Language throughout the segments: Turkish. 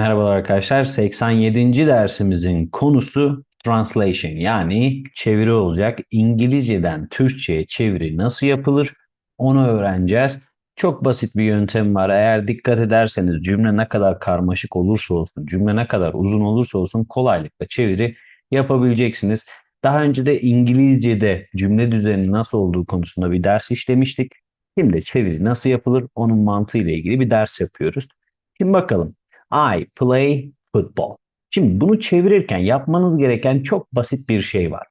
Merhabalar arkadaşlar. 87. dersimizin konusu translation yani çeviri olacak. İngilizceden Türkçe'ye çeviri nasıl yapılır onu öğreneceğiz. Çok basit bir yöntem var. Eğer dikkat ederseniz cümle ne kadar karmaşık olursa olsun, cümle ne kadar uzun olursa olsun kolaylıkla çeviri yapabileceksiniz. Daha önce de İngilizce'de cümle düzeni nasıl olduğu konusunda bir ders işlemiştik. Şimdi çeviri nasıl yapılır onun mantığıyla ilgili bir ders yapıyoruz. Şimdi bakalım. I play football. Şimdi bunu çevirirken yapmanız gereken çok basit bir şey var.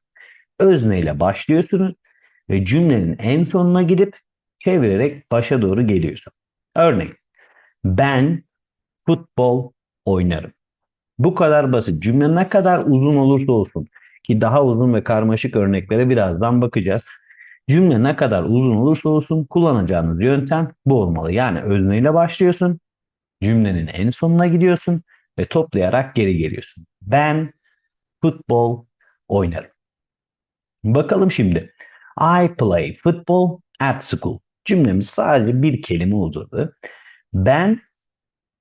Özneyle başlıyorsunuz ve cümlenin en sonuna gidip çevirerek başa doğru geliyorsun. Örnek, ben futbol oynarım. Bu kadar basit. Cümle ne kadar uzun olursa olsun ki daha uzun ve karmaşık örneklere birazdan bakacağız. Cümle ne kadar uzun olursa olsun kullanacağınız yöntem bu olmalı. Yani özneyle başlıyorsun, cümlenin en sonuna gidiyorsun ve toplayarak geri geliyorsun. Ben futbol oynarım. Bakalım şimdi. I play football at school. Cümlemiz sadece bir kelime uzadı. Ben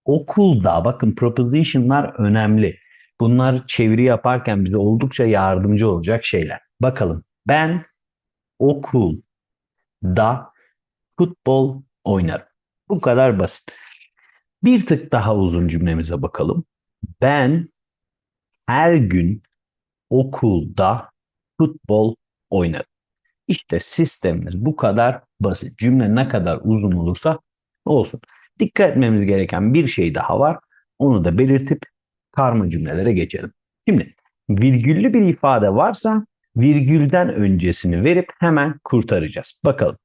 okulda, bakın proposition'lar önemli. Bunlar çeviri yaparken bize oldukça yardımcı olacak şeyler. Bakalım. Ben okulda futbol oynarım. Bu kadar basit. Bir tık daha uzun cümlemize bakalım. Ben her gün okulda futbol oynarım. İşte sistemimiz bu kadar basit. Cümle ne kadar uzun olursa olsun. Dikkat etmemiz gereken bir şey daha var. Onu da belirtip karma cümlelere geçelim. Şimdi virgüllü bir ifade varsa virgülden öncesini verip hemen kurtaracağız. Bakalım.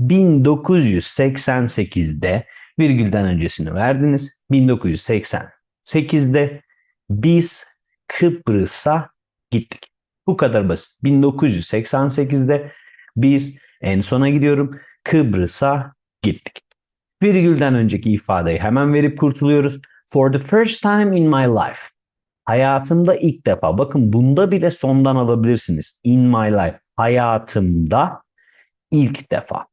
1988'de virgülden öncesini verdiniz. 1988'de biz Kıbrıs'a gittik. Bu kadar basit. 1988'de biz en sona gidiyorum. Kıbrıs'a gittik. Virgülden önceki ifadeyi hemen verip kurtuluyoruz. For the first time in my life. Hayatımda ilk defa. Bakın bunda bile sondan alabilirsiniz. In my life. Hayatımda ilk defa.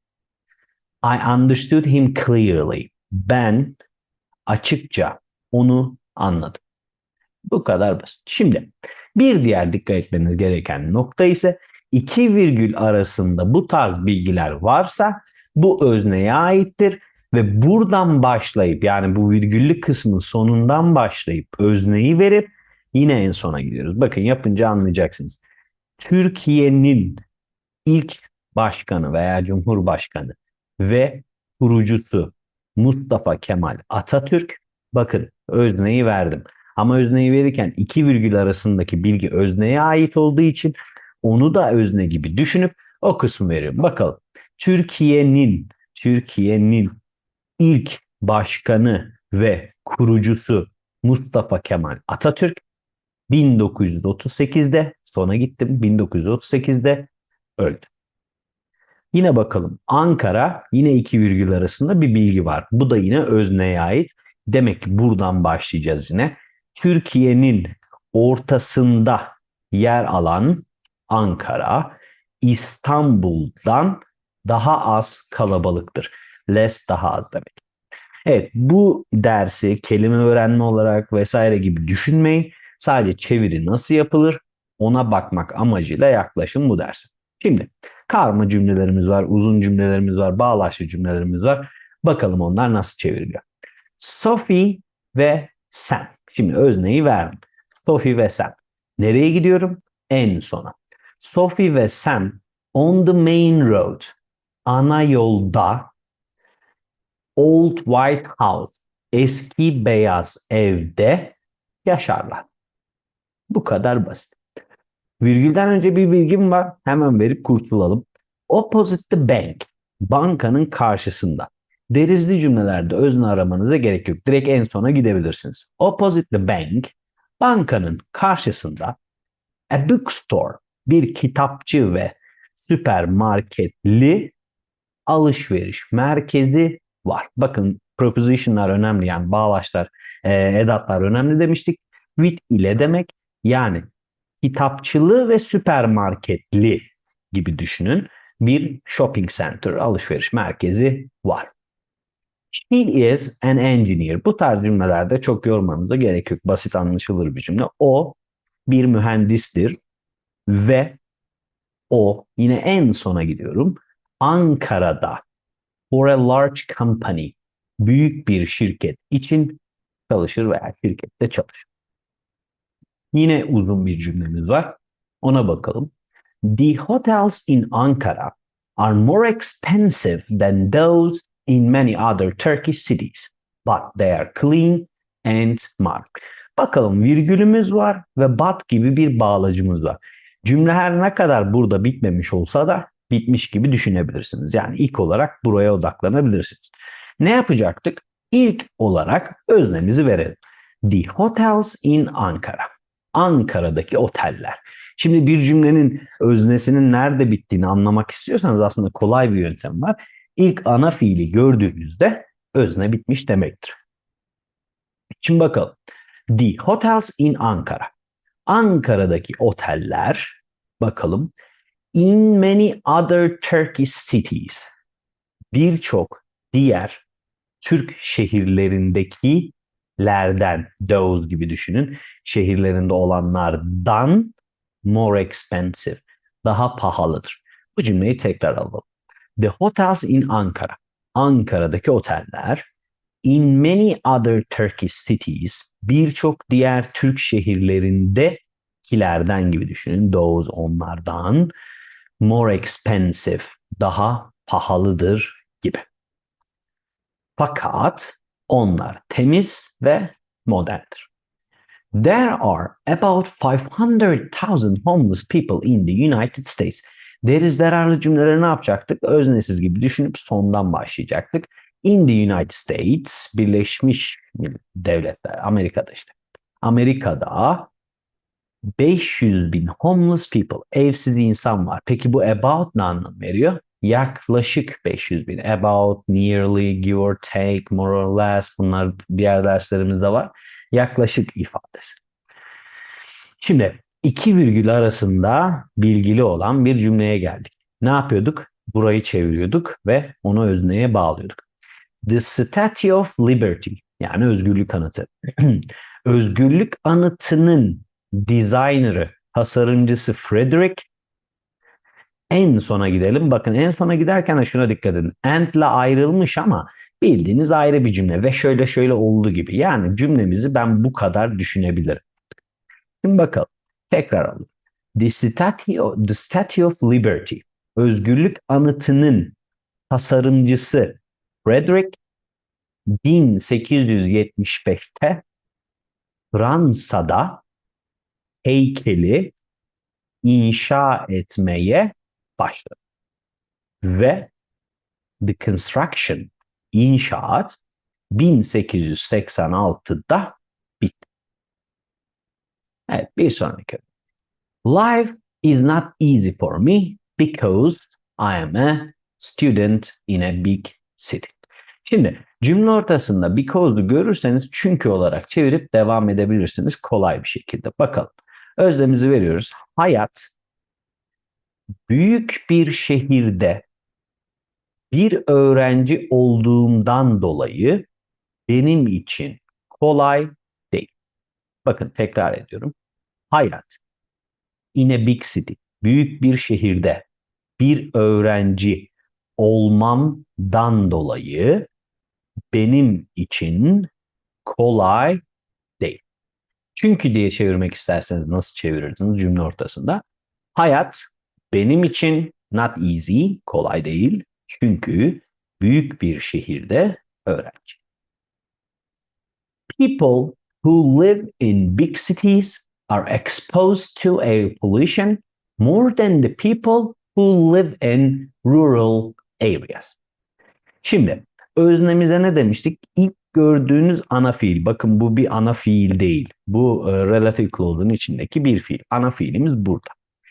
I understood him clearly ben açıkça onu anladım. Bu kadar basit. Şimdi bir diğer dikkat etmeniz gereken nokta ise iki virgül arasında bu tarz bilgiler varsa bu özneye aittir ve buradan başlayıp yani bu virgüllü kısmın sonundan başlayıp özneyi verip yine en sona gidiyoruz. Bakın yapınca anlayacaksınız. Türkiye'nin ilk başkanı veya cumhurbaşkanı ve kurucusu Mustafa Kemal Atatürk. Bakın özneyi verdim. Ama özneyi verirken iki virgül arasındaki bilgi özneye ait olduğu için onu da özne gibi düşünüp o kısmı veriyorum. Bakalım. Türkiye'nin Türkiye'nin ilk başkanı ve kurucusu Mustafa Kemal Atatürk 1938'de sona gittim. 1938'de öldü. Yine bakalım. Ankara yine iki virgül arasında bir bilgi var. Bu da yine özneye ait. Demek ki buradan başlayacağız yine. Türkiye'nin ortasında yer alan Ankara İstanbul'dan daha az kalabalıktır. Less daha az demek. Evet bu dersi kelime öğrenme olarak vesaire gibi düşünmeyin. Sadece çeviri nasıl yapılır ona bakmak amacıyla yaklaşın bu derse. Şimdi Karma cümlelerimiz var, uzun cümlelerimiz var, bağlaçlı cümlelerimiz var. Bakalım onlar nasıl çevriliyor. Sophie ve Sam. Şimdi özneyi verdim. Sophie ve Sam. Nereye gidiyorum? En sona. Sophie ve Sam on the main road. Ana yolda Old White House. Eski beyaz evde yaşarlar. Bu kadar basit. Virgülden önce bir bilgim var. Hemen verip kurtulalım. Opposite the bank. Bankanın karşısında. Derizli cümlelerde özne aramanıza gerek yok. Direkt en sona gidebilirsiniz. Opposite the bank. Bankanın karşısında a bookstore. Bir kitapçı ve süpermarketli alışveriş merkezi var. Bakın proposition'lar önemli yani bağlaçlar, edatlar önemli demiştik. With ile demek yani kitapçılı ve süpermarketli gibi düşünün. Bir shopping center, alışveriş merkezi var. She is an engineer. Bu tarz cümlelerde çok yormanıza gerek yok. Basit anlaşılır bir cümle. O bir mühendistir ve o yine en sona gidiyorum. Ankara'da for a large company büyük bir şirket için çalışır veya şirkette çalışır. Yine uzun bir cümlemiz var. Ona bakalım. The hotels in Ankara are more expensive than those in many other Turkish cities, but they are clean and modern. Bakalım virgülümüz var ve but gibi bir bağlacımız var. Cümle her ne kadar burada bitmemiş olsa da bitmiş gibi düşünebilirsiniz. Yani ilk olarak buraya odaklanabilirsiniz. Ne yapacaktık? İlk olarak öznemizi verelim. The hotels in Ankara. Ankara'daki oteller. Şimdi bir cümlenin öznesinin nerede bittiğini anlamak istiyorsanız aslında kolay bir yöntem var. İlk ana fiili gördüğünüzde özne bitmiş demektir. Şimdi bakalım. The hotels in Ankara. Ankara'daki oteller bakalım. In many other Turkish cities. Birçok diğer Türk şehirlerindekilerden, those gibi düşünün, şehirlerinde olanlardan more expensive, daha pahalıdır. Bu cümleyi tekrar alalım. The hotels in Ankara. Ankara'daki oteller in many other Turkish cities birçok diğer Türk şehirlerindekilerden gibi düşünün. Those onlardan more expensive daha pahalıdır gibi. Fakat onlar temiz ve moderndir. There are about 500,000 homeless people in the United States. Deriz zararlı cümleleri ne yapacaktık? Öznesiz gibi düşünüp sondan başlayacaktık. In the United States, Birleşmiş Devletler, Amerika'da işte. Amerika'da 500 bin homeless people, evsiz insan var. Peki bu about ne anlam veriyor? Yaklaşık 500 bin. About, nearly, give or take, more or less bunlar diğer derslerimizde var. Yaklaşık ifadesi. Şimdi iki virgül arasında bilgili olan bir cümleye geldik. Ne yapıyorduk? Burayı çeviriyorduk ve onu özneye bağlıyorduk. The Statue of Liberty yani özgürlük anıtı. özgürlük anıtının designer'ı, tasarımcısı Frederick en sona gidelim. Bakın en sona giderken de şuna dikkat edin. And'la ayrılmış ama bildiğiniz ayrı bir cümle ve şöyle şöyle oldu gibi. Yani cümlemizi ben bu kadar düşünebilirim. Şimdi bakalım. Tekrar alalım. The Statue, the Statue of Liberty. Özgürlük anıtının tasarımcısı Frederick 1875'te Fransa'da heykeli inşa etmeye başladı. Ve the construction inşaat 1886'da bitti. Evet bir sonraki. Life is not easy for me because I am a student in a big city. Şimdi cümle ortasında because'u görürseniz çünkü olarak çevirip devam edebilirsiniz kolay bir şekilde. Bakalım. Özlemimizi veriyoruz. Hayat büyük bir şehirde bir öğrenci olduğumdan dolayı benim için kolay değil. Bakın tekrar ediyorum. Hayat in a big city, büyük bir şehirde bir öğrenci olmamdan dolayı benim için kolay değil. Çünkü diye çevirmek isterseniz nasıl çevirirsiniz cümle ortasında? Hayat benim için not easy, kolay değil. Çünkü büyük bir şehirde öğrenci. People who live in big cities are exposed to air pollution more than the people who live in rural areas. Şimdi öznemize ne demiştik? İlk gördüğünüz ana fiil. Bakın bu bir ana fiil değil. Bu e, relative clause'un içindeki bir fiil. Ana fiilimiz burada.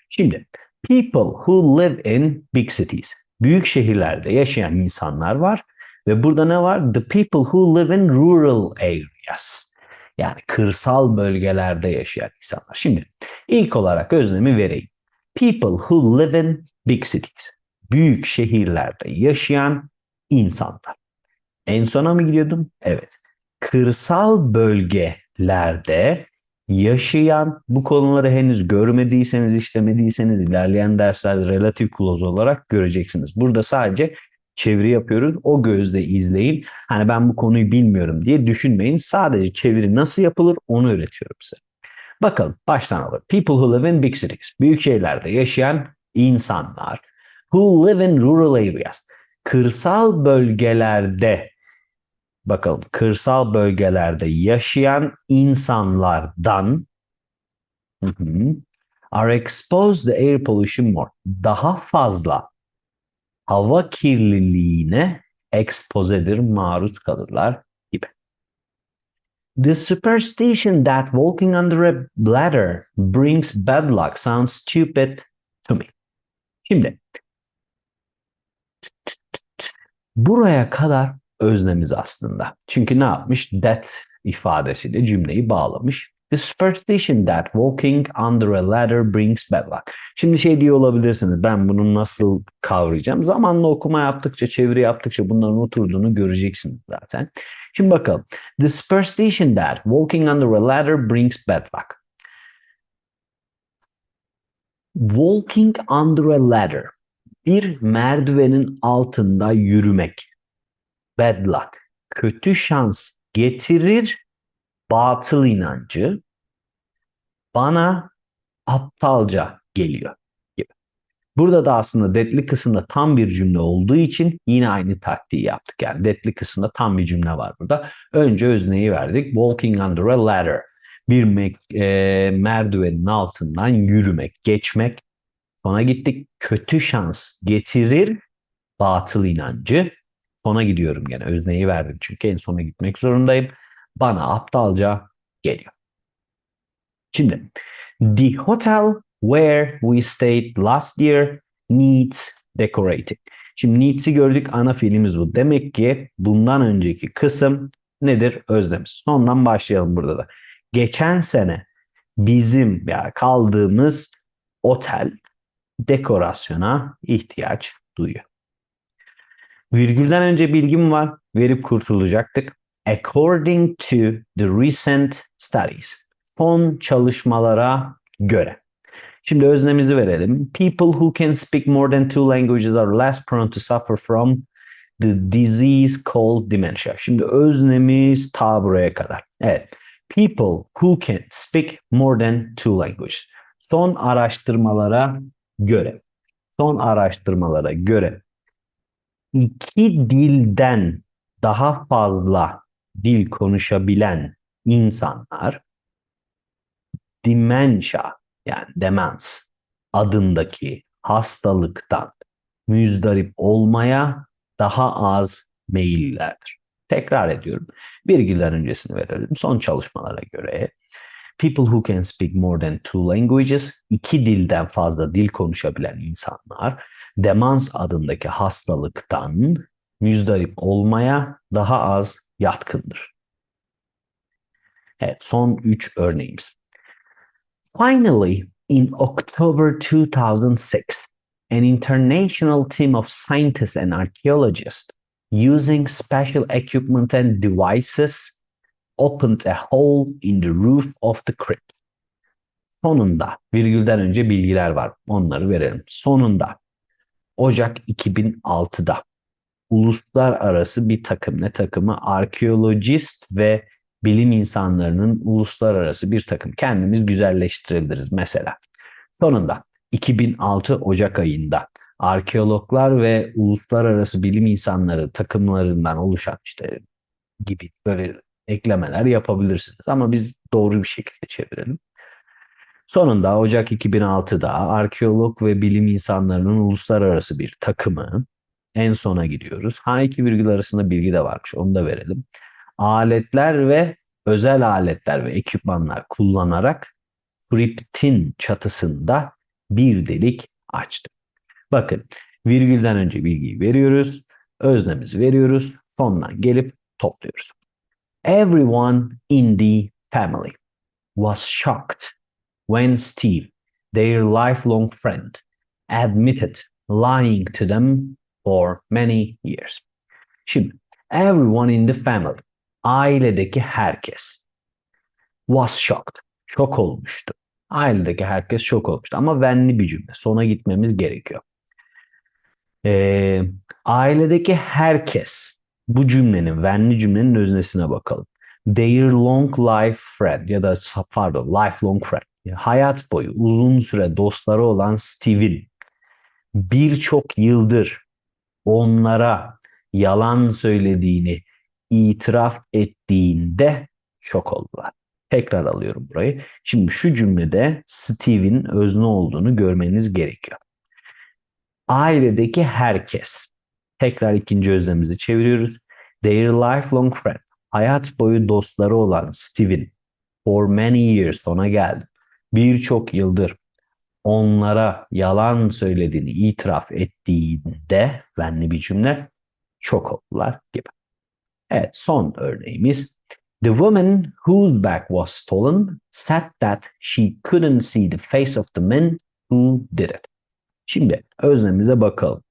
Şimdi people who live in big cities. Büyük şehirlerde yaşayan insanlar var ve burada ne var? The people who live in rural areas. Yani kırsal bölgelerde yaşayan insanlar. Şimdi ilk olarak öznemi vereyim. People who live in big cities. Büyük şehirlerde yaşayan insanlar. En sona mı gidiyordum? Evet. Kırsal bölgelerde yaşayan bu konuları henüz görmediyseniz, işlemediyseniz ilerleyen derslerde relatif clause olarak göreceksiniz. Burada sadece çeviri yapıyoruz. O gözle izleyin. Hani ben bu konuyu bilmiyorum diye düşünmeyin. Sadece çeviri nasıl yapılır onu öğretiyorum size. Bakalım baştan alalım. People who live in big cities. Büyük şehirlerde yaşayan insanlar. Who live in rural areas. Kırsal bölgelerde bakalım kırsal bölgelerde yaşayan insanlardan are exposed to air pollution more. Daha fazla hava kirliliğine exposedir, maruz kalırlar gibi. The superstition that walking under a ladder brings bad luck sounds stupid to me. Şimdi buraya kadar öznemiz aslında. Çünkü ne yapmış? That ifadesiyle cümleyi bağlamış. The superstition that walking under a ladder brings bad luck. Şimdi şey diyor olabilirsiniz. Ben bunu nasıl kavrayacağım? Zamanla okuma yaptıkça, çeviri yaptıkça bunların oturduğunu göreceksiniz zaten. Şimdi bakalım. The superstition that walking under a ladder brings bad luck. Walking under a ladder. Bir merdivenin altında yürümek. Bad luck. Kötü şans getirir batıl inancı bana aptalca geliyor gibi. Burada da aslında detli kısımda tam bir cümle olduğu için yine aynı taktiği yaptık. Yani detli kısımda tam bir cümle var burada. Önce özneyi verdik. Walking under a ladder. Bir e, merdivenin altından yürümek, geçmek. Sona gittik. Kötü şans getirir batıl inancı. Sona gidiyorum gene. Özneyi verdim çünkü en sona gitmek zorundayım bana aptalca geliyor. Şimdi the hotel where we stayed last year needs decorating. Şimdi needs'i gördük ana fiilimiz bu. Demek ki bundan önceki kısım nedir? Özlemiz. Sondan başlayalım burada da. Geçen sene bizim ya yani kaldığımız otel dekorasyona ihtiyaç duyuyor. Virgülden önce bilgim var. Verip kurtulacaktık. According to the recent studies. Son çalışmalara göre. Şimdi öznemizi verelim. People who can speak more than two languages are less prone to suffer from the disease called dementia. Şimdi öznemiz ta buraya kadar. Evet. People who can speak more than two languages. Son araştırmalara göre. Son araştırmalara göre iki dilden daha fazla dil konuşabilen insanlar dementia yani demans adındaki hastalıktan müzdarip olmaya daha az meyillilerdir. Tekrar ediyorum. Virgüller öncesini verelim. Son çalışmalara göre people who can speak more than two languages, iki dilden fazla dil konuşabilen insanlar demans adındaki hastalıktan müzdarip olmaya daha az yatkındır. Evet, son üç örneğimiz. Finally, in October 2006, an international team of scientists and archaeologists using special equipment and devices opened a hole in the roof of the crypt. Sonunda, virgülden önce bilgiler var. Onları verelim. Sonunda, Ocak 2006'da uluslararası bir takım. Ne takımı? Arkeolojist ve bilim insanlarının uluslararası bir takım. Kendimiz güzelleştirebiliriz mesela. Sonunda 2006 Ocak ayında arkeologlar ve uluslararası bilim insanları takımlarından oluşan işte gibi böyle eklemeler yapabilirsiniz. Ama biz doğru bir şekilde çevirelim. Sonunda Ocak 2006'da arkeolog ve bilim insanlarının uluslararası bir takımı en sona gidiyoruz. Ha iki virgül arasında bilgi de varmış. Onu da verelim. Aletler ve özel aletler ve ekipmanlar kullanarak kriptin çatısında bir delik açtı. Bakın virgülden önce bilgiyi veriyoruz. Öznemizi veriyoruz. Sondan gelip topluyoruz. Everyone in the family was shocked when Steve, their lifelong friend, admitted lying to them for many years. Şimdi Everyone in the family. Ailedeki herkes. Was shocked. Şok olmuştu. Ailedeki herkes şok olmuştu. Ama venli bir cümle. Sona gitmemiz gerekiyor. Ee, ailedeki herkes. Bu cümlenin, venli cümlenin öznesine bakalım. Their long life friend ya da pardon lifelong friend. Hayat boyu uzun süre dostları olan Steve'in birçok yıldır onlara yalan söylediğini itiraf ettiğinde şok oldular. Tekrar alıyorum burayı. Şimdi şu cümlede Steve'in özne olduğunu görmeniz gerekiyor. Ailedeki herkes. Tekrar ikinci özlemizi çeviriyoruz. Their lifelong friend. Hayat boyu dostları olan Steve'in for many years sona geldi. Birçok yıldır onlara yalan söylediğini itiraf ettiğinde venli bir cümle şok oldular gibi. Evet son örneğimiz. The woman whose bag was stolen said that she couldn't see the face of the man who did it. Şimdi öznemize bakalım.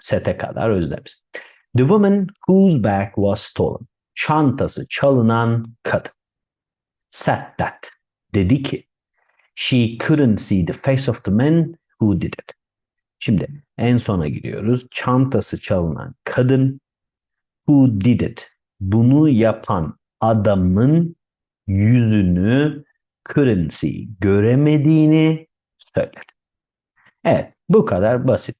Sete kadar özlemiz. The woman whose bag was stolen. Çantası çalınan kadın. Said that. Dedi ki she couldn't see the face of the man who did it. Şimdi en sona gidiyoruz. Çantası çalınan kadın who did it. Bunu yapan adamın yüzünü couldn't see, göremediğini söyledi. Evet, bu kadar basit.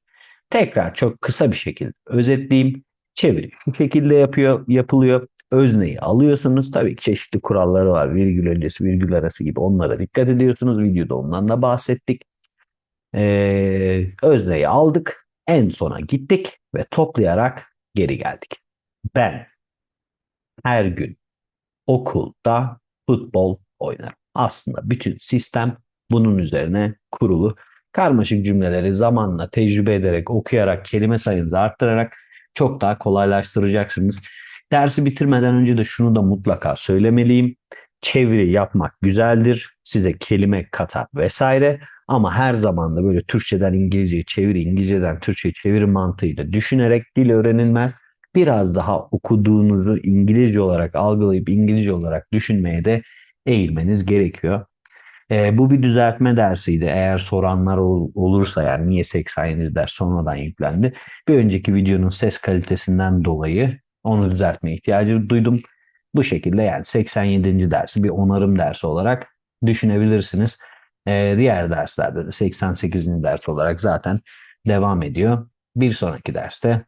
Tekrar çok kısa bir şekilde özetleyeyim. Çeviri şu şekilde yapıyor, yapılıyor. Özneyi alıyorsunuz. Tabii ki çeşitli kuralları var. Virgül öncesi, virgül arası gibi onlara dikkat ediyorsunuz. Videoda ondan da bahsettik. Ee, özneyi aldık. En sona gittik ve toplayarak geri geldik. Ben her gün okulda futbol oynarım. Aslında bütün sistem bunun üzerine kurulu. Karmaşık cümleleri zamanla tecrübe ederek, okuyarak, kelime sayınızı arttırarak çok daha kolaylaştıracaksınız. Dersi bitirmeden önce de şunu da mutlaka söylemeliyim. Çeviri yapmak güzeldir. Size kelime katar vesaire. Ama her zaman da böyle Türkçeden İngilizceye çeviri, İngilizceden Türkçe'ye çeviri mantığıyla düşünerek dil öğrenilmez. Biraz daha okuduğunuzu İngilizce olarak algılayıp İngilizce olarak düşünmeye de eğilmeniz gerekiyor. E, bu bir düzeltme dersiydi. Eğer soranlar ol, olursa yani niye 87 ders sonradan yüklendi. Bir önceki videonun ses kalitesinden dolayı onu düzeltme ihtiyacı duydum. Bu şekilde yani 87. dersi bir onarım dersi olarak düşünebilirsiniz. E, diğer derslerde de 88. ders olarak zaten devam ediyor. Bir sonraki derste